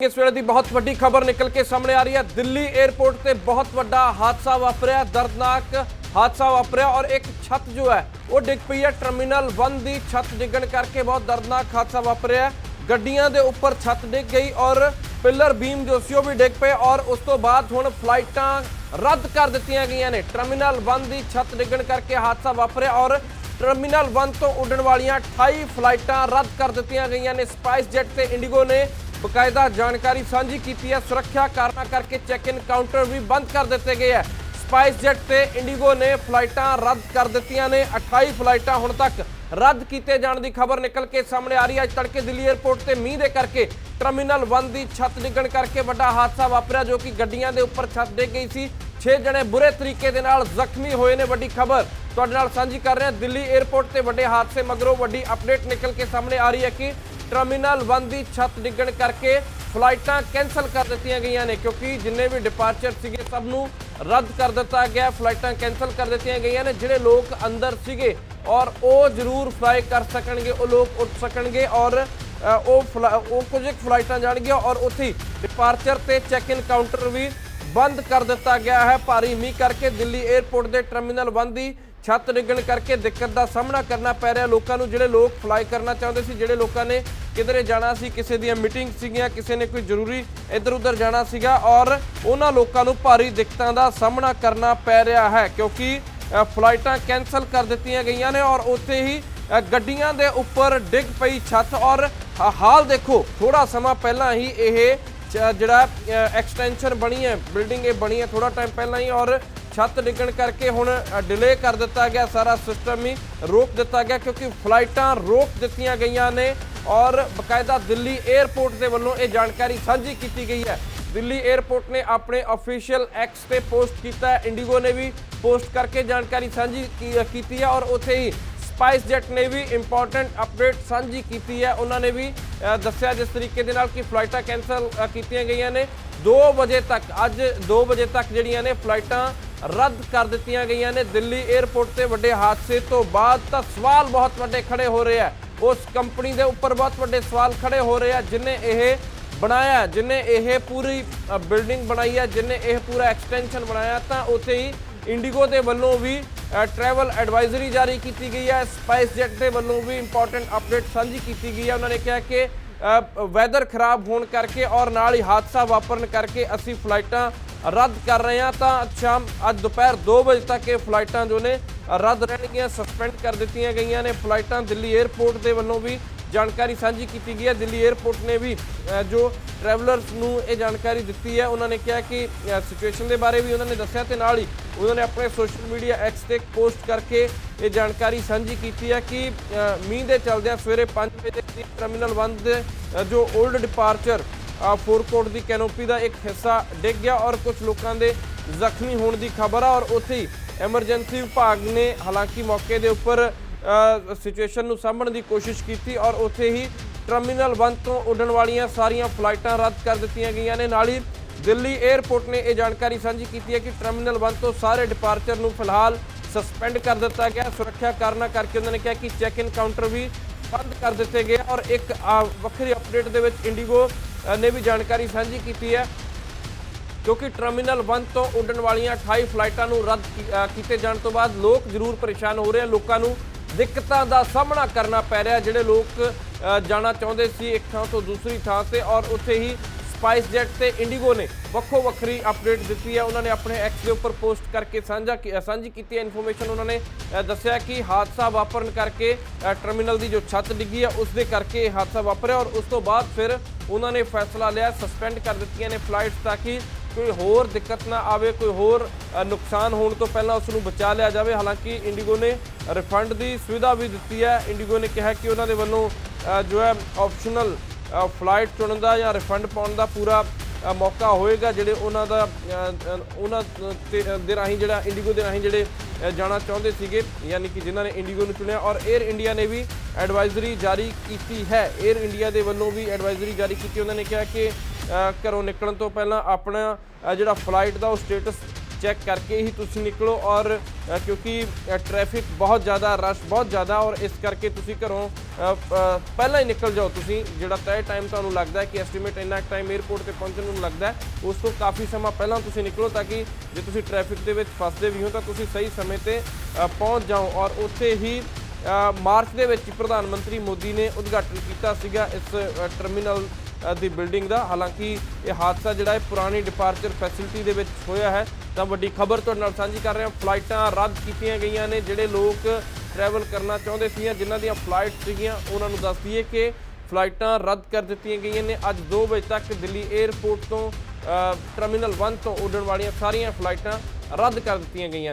ਇਸ ਵੇਲੇ ਦੀ ਬਹੁਤ ਵੱਡੀ ਖਬਰ ਨਿਕਲ ਕੇ ਸਾਹਮਣੇ ਆ ਰਹੀ ਹੈ। ਦਿੱਲੀ 에ਅਰਪੋਰਟ ਤੇ ਬਹੁਤ ਵੱਡਾ ਹਾਦਸਾ ਵਾਪਰਿਆ, ਦਰਦਨਾਕ ਹਾਦਸਾ ਵਾਪਰਿਆ ਔਰ ਇੱਕ ਛੱਤ ਜੋ ਹੈ, ਉਹ ਡਿੱਗ ਪਈ ਹੈ। ਟਰਮੀਨਲ 1 ਦੀ ਛੱਤ ਡਿੱਗਣ ਕਰਕੇ ਬਹੁਤ ਦਰਦਨਾਕ ਹਾਦਸਾ ਵਾਪਰਿਆ ਗੱਡੀਆਂ ਦੇ ਉੱਪਰ ਛੱਤ ਡਿੱਗ ਗਈ ਔਰ ਪਿਲਰ ਬੀਮ ਜੋ ਸੀ, ਉਹ ਵੀ ਡਿੱਗ ਪਏ ਔਰ ਉਸ ਤੋਂ ਬਾਅਦ ਹੁਣ ਫਲਾਈਟਾਂ ਰੱਦ ਕਰ ਦਿੱਤੀਆਂ ਗਈਆਂ ਨੇ। ਟਰਮੀਨਲ 1 ਦੀ ਛੱਤ ਡਿੱਗਣ ਕਰਕੇ ਹਾਦਸਾ ਵਾਪਰਿਆ ਔਰ ਟਰਮੀਨਲ 1 ਤੋਂ ਉੱਡਣ ਵਾਲੀਆਂ 28 ਫਲਾਈਟਾਂ ਰੱਦ ਕਰ ਦਿੱਤੀਆਂ ਗਈਆਂ ਨੇ। ਸਪਾਈਸ ਜੈਟ ਤੇ ਇੰਡੀਗੋ ਨੇ ਬਕਾਇਦਾ ਜਾਣਕਾਰੀ ਸਾਂਝੀ ਕੀਤੀ ਹੈ। ਸੁਰੱਖਿਆ ਕਾਰਨਾਂ ਕਰਕੇ ਚੈੱਕ ਇਨ ਕਾਊਂਟਰ ਵੀ ਬੰਦ ਕਰ ਦਿੱਤੇ ਗਏ ਹੈ। ਸਪਾਈਸ ਜੈਟ ਤੇ ਇੰਡੀਗੋ ਨੇ ਫਲਾਈਟਾਂ ਰੱਦ ਕਰ ਦਿੱਤੀਆਂ ਨੇ। 28 ਫਲਾਈਟਾਂ ਹੁਣ ਤੱਕ ਰੱਦ ਕੀਤੇ ਜਾਣ ਦੀ ਖਬਰ ਨਿਕਲ ਕੇ ਸਾਹਮਣੇ ਆ ਰਹੀ ਹੈ। ਅੱਜ ਤੜਕੇ ਦਿੱਲੀ 에ਅਰਪੋਰਟ ਤੇ ਮੀਂਹ ਦੇ ਕਰਕੇ ਟਰਮੀਨਲ 1 ਦੀ ਛੱਤ ਡਿੱਗਣ ਕਰਕੇ ਵੱਡਾ ਹਾਦਸਾ ਵਾਪਰਿਆ ਜੋ ਕਿ ਗੱਡੀਆਂ ਦੇ ਉੱਪਰ ਛੱਤ ਡਿੱਗ ਗਈ ਸੀ। 6 ਜਣੇ ਬੁਰੇ ਤਰੀਕੇ ਦੇ ਨਾਲ ਜ਼ਖਮੀ ਹੋਏ ਨੇ। ਵੱਡੀ ਖਬਰ ਤੁਹਾਡੇ ਨਾਲ ਸਾਂਝੀ ਕਰ ਰਹੇ। ਹਾਂ ਦਿੱਲੀ 에ਅਰਪੋਰਟ ਤੇ ਵੱਡੇ ਹਾਦਸੇ ਮਗਰੋਂ ਵੱਡੀ ਅਪਡੇਟ ਨਿਕਲ ਕੇ ਸਾਹਮਣੇ ਆ ਰਹੀ ਹੈ ਕਿ ਟਰਮੀਨਲ 1 ਦੀ ਛੱਤ ਡਿੱਗਣ ਕਰਕੇ ਫਲਾਈਟਾਂ ਕੈਨਸਲ ਕਰ ਦਿੱਤੀਆਂ ਗਈਆਂ ਨੇ, ਕਿਉਂਕਿ ਜਿੰਨੇ ਵੀ ਡਿਪਾਰਚਰ ਸੀਗੇ ਸਭ ਨੂੰ ਰੱਦ ਕਰ ਦਿੱਤਾ ਗਿਆ, ਫਲਾਈਟਾਂ ਕੈਨਸਲ ਕਰ ਦਿੱਤੀਆਂ ਗਈਆਂ ਨੇ, ਜਿਹੜੇ ਲੋਕ ਅੰਦਰ ਸੀਗੇ ਔਰ ਉਹ ਜ਼ਰੂਰ ਫਲਾਈ ਕਰ ਸਕਣਗੇ, ਉਹ ਲੋਕ ਉੱਠ ਸਕਣਗੇ ਔਰ ਉਹ ਫਲਾ- ਉਹ ਕੁਝ ਕੁ ਫਲਾਈਟਾਂ ਜਾਣਗੀਆਂ ਔਰ ਉੱਥੇ ਡਿਪਾਰਚਰ ਤੇ ਚੈੱਕ ਇਨ ਕਾਊਂਟਰ ਵੀ ਬੰਦ ਕਰ ਦਿੱਤਾ ਗਿਆ ਹੈ। ਭਾਰੀ ਮੀਂਹ ਕਰਕੇ ਦਿੱਲੀ 에ਅਰਪੋਰਟ ਦੇ ਟਰਮੀਨਲ 1 ਦੀ ਛੱਤ ਡਿੱਗਣ ਕਰਕੇ ਦਿੱਕਤ ਦਾ ਸਾਹਮਣਾ ਕਰਨਾ ਪੈ ਰਿਹਾ। ਲੋਕਾਂ ਨੂੰ ਜਿਹੜੇ ਲੋਕ ਫਲਾਈ ਕਰਨਾ ਚਾਹੁੰਦੇ ਸੀ, ਜਿਹੜੇ ਲੋਕਾਂ ਨੇ ਕਿਧਰੇ ਜਾਣਾ ਸੀ, ਕਿਸੇ ਦੀਆਂ ਮੀਟਿੰਗ ਸੀਗੀਆਂ, ਕਿਸੇ ਨੇ ਕੋਈ ਜ਼ਰੂਰੀ ਇੱਧਰ ਉੱਧਰ ਜਾਣਾ ਸੀਗਾ ਔਰ ਉਹਨਾਂ ਲੋਕਾਂ ਨੂੰ ਭਾਰੀ ਦਿੱਕਤਾਂ ਦਾ ਸਾਹਮਣਾ ਕਰਨਾ ਪੈ ਰਿਹਾ ਹੈ ਕਿਉਂਕਿ ਫਲਾਈਟਾਂ ਕੈਨਸਲ ਕਰ ਦਿੱਤੀਆਂ ਗਈਆਂ ਨੇ ਔਰ ਉੱਥੇ ਹੀ ਗੱਡੀਆਂ ਦੇ ਉੱਪਰ ਡਿੱਗ ਪਈ ਛੱਤ ਔਰ ਹਾਲ ਦੇਖੋ ਥੋੜਾ ਸਮਾਂ ਪਹਿਲਾਂ ਹੀ ਇਹ ਜਿਹੜਾ ਐਕਸਟੈਂਸ਼ਨ ਬਣੀ ਹੈ ਬਿਲਡਿੰਗ ਇਹ ਬਣੀ ਹੈ ਥੋੜਾ ਟਾਈਮ ਪਹਿਲਾਂ ਹੀ ਔਰ ਛੱਤ ਡਿੱਗਣ ਕਰਕੇ ਹੁਣ ਡਿਲੇ ਕਰ ਦਿੱਤਾ ਗਿਆ ਸਾਰਾ ਸਿਸਟਮ ਹੀ, ਰੋਕ ਦਿੱਤਾ ਗਿਆ ਕਿਉਂਕਿ ਫਲਾਈਟਾਂ ਰੋਕ ਦਿੱਤੀਆਂ ਗਈਆਂ ਨੇ ਔਰ ਬਕਾਇਦਾ ਦਿੱਲੀ 에ਅਰਪੋਰਟ ਦੇ ਵੱਲੋਂ ਇਹ ਜਾਣਕਾਰੀ ਸਾਂਝੀ ਕੀਤੀ ਗਈ ਹੈ। ਦਿੱਲੀ 에ਅਰਪੋਰਟ ਨੇ ਆਪਣੇ ਅਫੀਸ਼ੀਅਲ ਐਕਸ ਤੇ ਪੋਸਟ ਕੀਤਾ ਹੈ। ਇੰਡੀਗੋ ਨੇ ਵੀ ਪੋਸਟ ਕਰਕੇ ਜਾਣਕਾਰੀ ਸਾਂਝੀ ਕੀ- ਕੀਤੀ ਹੈ ਔਰ ਉੱਥੇ ਹੀ ਸਪਾਈਸ ਜੈਟ ਨੇ ਵੀ ਇੰਪੋਰਟੈਂਟ ਅਪਡੇਟ ਸਾਂਝੀ ਕੀਤੀ ਹੈ। ਉਹਨਾਂ ਨੇ ਵੀ ਦੱਸਿਆ ਜਿਸ ਤਰੀਕੇ ਦੇ ਨਾਲ ਕਿ ਫਲਾਈਟਾਂ ਕੈਨਸਲ ਕੀਤੀਆਂ ਗਈਆਂ ਨੇ। 2 ਵਜੇ ਤੱਕ, ਅੱਜ 2 ਵਜੇ ਤੱਕ ਜਿਹੜੀਆਂ ਨੇ ਫਲਾਈਟਾਂ ਰੱਦ ਕਰ ਦਿੱਤੀਆਂ ਗਈਆਂ ਨੇ। ਦਿੱਲੀ 에ਅਰਪੋਰਟ ਤੇ ਵੱਡੇ ਹਾਦਸੇ ਤੋਂ ਬਾਅਦ ਤਾਂ ਸਵਾਲ ਬਹੁਤ ਵੱਡੇ ਖੜੇ ਹੋ ਰਹੇ ਆ। ਉਸ ਕੰਪਨੀ ਦੇ ਉੱਪਰ ਬਹੁਤ ਵੱਡੇ ਸਵਾਲ ਖੜੇ ਹੋ ਰਹੇ ਆ, ਜਿਨੇ ਇਹ ਬਣਾਇਆ, ਜਿਨੇ ਇਹ ਪੂਰੀ ਬਿਲਡਿੰਗ ਬਣਾਈ ਹੈ ਜਿਨੇ ਇਹ ਪੂਰਾ ਐਕਸਟੈਂਸ਼ਨ ਬਣਾਇਆ, ਤਾਂ ਉੱਥੇ ਹੀ ਇੰਡੀਗੋ ਦੇ ਵੱਲੋਂ ਵੀ ਟਰੈਵਲ ਐਡਵਾਈਜ਼ਰੀ ਜਾਰੀ ਕੀਤੀ ਗਈ ਹੈ ਸਪਾਈਸ ਜੈਟ ਦੇ ਵੱਲੋਂ ਵੀ ਇੰਪੋਰਟੈਂਟ ਅਪਡੇਟ ਸਾਂਝੀ ਕੀਤੀ ਗਈ ਹੈ ਉਹਨਾਂ ਨੇ ਕਿਹਾ ਕਿ ਵੈਦਰ ਖਰਾਬ ਹੋਣ ਕਰਕੇ ਔਰ ਨਾਲ ਹੀ ਹਾਦਸਾ ਵਾਪਰਨ ਕਰਕੇ ਅਸੀਂ ਫਲਾਈਟਾਂ ਰੱਦ ਕਰ ਰਹੇ ਹਾਂ ਤਾਂ ਸ਼ਾਮ, ਅੱਜ ਦੁਪਹਿਰ 2 ਵਜੇ ਤੱਕ ਇਹ ਫਲਾਈਟਾਂ ਜੋ ਨੇ, ਰੱਦ ਰਹਿਣਗੀਆਂ ਸਸਪੈਂਡ ਕਰ ਦਿੱਤੀਆਂ ਗਈਆਂ ਨੇ ਫਲਾਈਟਾਂ ਦਿੱਲੀ 에ਅਰਪੋਰਟ ਦੇ ਵੱਲੋਂ ਵੀ ਜਾਣਕਾਰੀ ਸਾਂਝੀ ਕੀਤੀ ਗਈ ਹੈ। ਦਿੱਲੀ 에ਅਰਪੋਰਟ ਨੇ ਵੀ ਜੋ ਟਰੈਵਲਰਸ ਨੂੰ ਇਹ ਜਾਣਕਾਰੀ ਦਿੱਤੀ ਹੈ, ਉਹਨਾਂ ਨੇ ਕਿਹਾ ਕਿ ਸਿਚੁਏਸ਼ਨ ਦੇ ਬਾਰੇ ਵੀ ਉਹਨਾਂ ਨੇ ਦੱਸਿਆ ਤੇ ਨਾਲ ਹੀ ਉਹਨਾਂ ਨੇ ਆਪਣੇ ਸੋਸ਼ਲ ਮੀਡੀਆ ਐਕਸ ਤੇ ਪੋਸਟ ਕਰਕੇ ਇਹ ਜਾਣਕਾਰੀ ਸਾਂਝੀ ਕੀਤੀ ਹੈ ਕਿ ਮੀਂਹ ਦੇ ਚਲਦਿਆਂ ਸਵੇਰੇ 5 ਵਜੇ ਦੇ ਟਰਮੀਨਲ 1 ਦੇ ਜੋ 올ਡ ਡਿਪਾਰਚਰ ਫੋਰਕੋਟ ਦੀ ਕੈਨੋਪੀ ਦਾ ਇੱਕ ਹਿੱਸਾ ਡਿੱਗ ਗਿਆ ਔਰ ਕੁਝ ਲੋਕਾਂ ਦੇ ਜ਼ਖਮੀ ਹੋਣ ਦੀ ਖਬਰ ਆ ਔਰ ਉੱਥੇ ਹੀ ਐਮਰਜੈਂਸੀ ਵਿਭਾਗ ਨੇ ਹਾਲਾਂਕਿ ਮੌਕੇ ਦੇ ਉੱਪਰ ਸਿਚੁਏਸ਼ਨ ਨੂੰ ਸਾਂਭਣ ਦੀ ਕੋਸ਼ਿਸ਼ ਕੀਤੀ ਔਰ ਉੱਥੇ ਹੀ ਟਰਮੀਨਲ 1 ਤੋਂ ਉੱਡਣ ਵਾਲੀਆਂ ਸਾਰੀਆਂ ਫਲਾਈਟਾਂ ਰੱਦ ਕਰ ਦਿੱਤੀਆਂ ਗਈਆਂ ਨੇ। ਨਾਲ ਹੀ ਦਿੱਲੀ 에ਅਰਪੋਰਟ ਨੇ ਇਹ ਜਾਣਕਾਰੀ ਸਾਂਝੀ ਕੀਤੀ ਹੈ ਕਿ ਟਰਮੀਨਲ 1 ਤੋਂ ਸਾਰੇ ਡਿਪਾਰਚਰ ਨੂੰ ਫਿਲਹਾਲ ਸਸਪੈਂਡ ਕਰ ਦਿੱਤਾ ਗਿਆ। ਸੁਰੱਖਿਆ ਕਾਰਨਾਂ ਕਰਕੇ ਉਹਨਾਂ ਨੇ ਕਿਹਾ ਕਿ ਚੈੱਕ ਇਨ ਕਾਊਂਟਰ ਵੀ ਬੰਦ ਕਰ ਦਿੱਤੇ ਗਏ ਔਰ ਇੱਕ ਵੱਖਰੀ ਅਪਡੇਟ ਦੇ ਵਿੱਚ ਇੰਡੀਗੋ ਨੇ ਵੀ ਜਾਣਕਾਰੀ ਸਾਂਝੀ ਕੀਤੀ ਹੈ ਕਿਉਂਕਿ ਟਰਮੀਨਲ 1 ਤੋਂ ਉੱਡਣ ਵਾਲੀਆਂ 28 ਫਲਾਈਟਾਂ ਨੂੰ ਰੱਦ ਕੀਤੇ ਜਾਣ ਤੋਂ ਬਾਅਦ ਲੋਕ ਜ਼ਰੂਰ ਪਰੇਸ਼ਾਨ ਹੋ ਰਹੇ ਹਨ। ਲੋਕਾਂ ਨੂੰ ਦਿੱਕਤਾਂ ਦਾ ਸਾਹਮਣਾ ਕਰਨਾ ਪੈ ਰਿਹਾ, ਜਿਹੜੇ ਲੋਕ ਜਾਣਾ ਚਾਹੁੰਦੇ ਸੀ, ਇੱਕ ਥਾਂ ਤੋਂ ਦੂਸਰੀ ਥਾਂ ਤੇ ਔਰ ਉੱਥੇ ਹੀ ਸਪਾਈਸ ਜੈਟ ਤੇ ਇੰਡੀਗੋ ਨੇ ਵੱਖੋ ਵੱਖਰੀ ਅਪਡੇਟ ਦਿੱਤੀ ਹੈ। ਉਹਨਾਂ ਨੇ ਆਪਣੇ ਐਕਸ ਦੇ ਉੱਪਰ ਪੋਸਟ ਕਰਕੇ ਸਾਂਝਾ ਸਾਂਝੀ ਕੀਤੀ ਹੈ ਇਨਫੋਰਮੇਸ਼ਨ। ਉਹਨਾਂ ਨੇ ਦੱਸਿਆ ਕਿ ਹਾਦਸਾ ਵਾਪਰਨ ਕਰਕੇ ਟਰਮੀਨਲ ਦੀ ਜੋ ਛੱਤ ਡਿੱਗੀ ਹੈ, ਉਸ ਦੇ ਕਰਕੇ ਇਹ ਹਾਦਸਾ ਵਾਪਰਿਆ ਔਰ ਉਸ ਤੋਂ ਬਾਅਦ ਫਿਰ ਉਹਨਾਂ ਨੇ ਫੈਸਲਾ ਲਿਆ, ਸਸਪੈਂਡ ਕਰ ਦਿੱਤੀਆਂ ਨੇ ਫਲਾਈਟਸ ਤਾਂ ਕਿ ਕੋਈ ਹੋਰ ਦਿੱਕਤ ਨਾ ਆਵੇ, ਕੋਈ ਹੋਰ ਨੁਕਸਾਨ ਹੋਣ ਤੋਂ ਪਹਿਲਾਂ ਉਸ ਨੂੰ ਬਚਾ ਲਿਆ ਜਾਵੇ। ਹਾਲਾਂਕਿ ਇੰਡੀਗੋ ਨੇ ਰਿਫੰਡ ਦੀ ਸੁਵਿਧਾ ਵੀ ਦਿੱਤੀ ਹੈ। ਇੰਡੀਗੋ ਨੇ ਕਿਹਾ ਕਿ ਉਹਨਾਂ ਦੇ ਵੱਲੋਂ ਜੋ ਹੈ, ਆਪਸ਼ਨਲ ਫਲਾਈਟ ਚੁਣਨ ਦਾ ਜਾਂ ਰਿਫੰਡ ਪਾਉਣ ਦਾ ਪੂਰਾ ਮੌਕਾ ਹੋਏਗਾ ਜਿਹੜੇ ਉਹਨਾਂ ਦਾ ਉਹਨਾਂ ਤੇ- ਦੇ ਰਾਹੀਂ ਜਿਹੜਾ ਇੰਡੀਗੋ ਦੇ ਰਾਹੀਂ ਜਿਹੜੇ ਜਾਣਾ ਚਾਹੁੰਦੇ ਸੀਗੇ, ਯਾਨੀ ਕਿ ਜਿਨ੍ਹਾਂ ਨੇ ਇੰਡੀਗੋ ਨੂੰ ਚੁਣਿਆ ਔਰ 에ਅਰ ਇੰਡੀਆ ਨੇ ਵੀ ਐਡਵਾਈਜ਼ਰੀ ਜਾਰੀ ਕੀਤੀ ਹੈ। 에ਅਰ ਇੰਡੀਆ ਦੇ ਵੱਲੋਂ ਵੀ ਐਡਵਾਈਜ਼ਰੀ ਜਾਰੀ ਕੀਤੀ। ਉਹਨਾਂ ਨੇ ਕਿਹਾ ਕਿ ਘਰੋਂ ਨਿਕਲਣ ਤੋਂ ਪਹਿਲਾਂ ਆਪਣਾ ਜਿਹੜਾ ਫਲਾਈਟ ਦਾ ਉਹ ਸਟੇਟਸ ਚੈੱਕ ਕਰਕੇ ਹੀ ਤੁਸੀਂ ਨਿਕਲੋ ਔਰ ਕਿਉਂਕਿ ਟ੍ਰੈਫਿਕ ਬਹੁਤ ਜ਼ਿਆਦਾ, ਰਸ਼ ਬਹੁਤ ਜ਼ਿਆਦਾ ਔਰ ਇਸ ਕਰਕੇ ਤੁਸੀਂ ਘਰੋਂ ਪਹਿਲਾਂ ਹੀ ਨਿਕਲ ਜਾਓ ਤੁਸੀਂ। ਜਿਹੜਾ ਤੈਅ ਟਾਈਮ ਤੁਹਾਨੂੰ ਲੱਗਦਾ ਹੈ ਕਿ ਐਸਟੀਮੇਟ ਇੰਨਾ ਟਾਈਮ 에ਅਰਪੋਰਟ ਤੇ ਪਹੁੰਚਣ ਨੂੰ ਲੱਗਦਾ ਉਸ ਤੋਂ ਕਾਫੀ ਸਮਾਂ ਪਹਿਲਾਂ ਤੁਸੀਂ ਨਿਕਲੋ ਤਾਂ ਕਿ ਜੇ ਤੁਸੀਂ ਟ੍ਰੈਫਿਕ ਦੇ ਵਿੱਚ ਫਸਦੇ ਵੀ ਹੋ ਤਾਂ ਤੁਸੀਂ ਸਹੀ ਸਮੇਂ ਤੇ ਪਹੁੰਚ ਜਾਓ ਔਰ ਉੱਥੇ ਹੀ ਮਾਰਚ ਦੇ ਵਿੱਚ ਪ੍ਰਧਾਨ ਮੰਤਰੀ ਮੋਦੀ ਨੇ ਉਦਘਾਟਨ ਕੀਤਾ ਸੀਗਾ ਇਸ ਟਰਮੀਨਲ ਦੀ ਬਿਲਡਿੰਗ ਦਾ। ਹਾਲਾਂਕਿ ਇਹ ਹਾਦਸਾ ਜਿਹੜਾ ਹੈ ਪੁਰਾਣੀ ਡਿਪਾਰਚਰ ਫੈਸਿਲਿਟੀ ਦੇ ਵਿੱਚ ਹੋਇਆ ਹੈ। ਤਾਂ ਵੱਡੀ ਖਬਰ ਤੁਹਾਡੇ ਨਾਲ ਸਾਂਝੀ ਕਰ ਰਹੇ ਹਾਂ। ਫਲਾਈਟਾਂ ਰੱਦ ਕੀਤੀਆਂ ਗਈਆਂ ਨੇ, ਜਿਹੜੇ ਲੋਕ ਟਰੈਵਲ ਕਰਨਾ ਚਾਹੁੰਦੇ ਸੀ ਜਿਨ੍ਹਾਂ ਦੀਆਂ ਫਲਾਈਟ ਸੀਗੀਆਂ, ਉਹਨਾਂ ਨੂੰ ਦੱਸ ਦਈਏ ਕਿ ਫਲਾਈਟਾਂ ਰੱਦ ਕਰ ਦਿੱਤੀਆਂ ਗਈਆਂ ਨੇ। ਅੱਜ 2 ਵਜੇ ਤੱਕ ਦਿੱਲੀ 에ਅਰਪੋਰਟ ਤੋਂ ਟਰਮੀਨਲ 1 ਤੋਂ ਉੱਡਣ ਵਾਲੀਆਂ ਸਾਰੀਆਂ ਫਲਾਈਟਾਂ ਰੱਦ ਕਰ ਦਿੱਤੀਆਂ ਗਈਆਂ ਨੇ।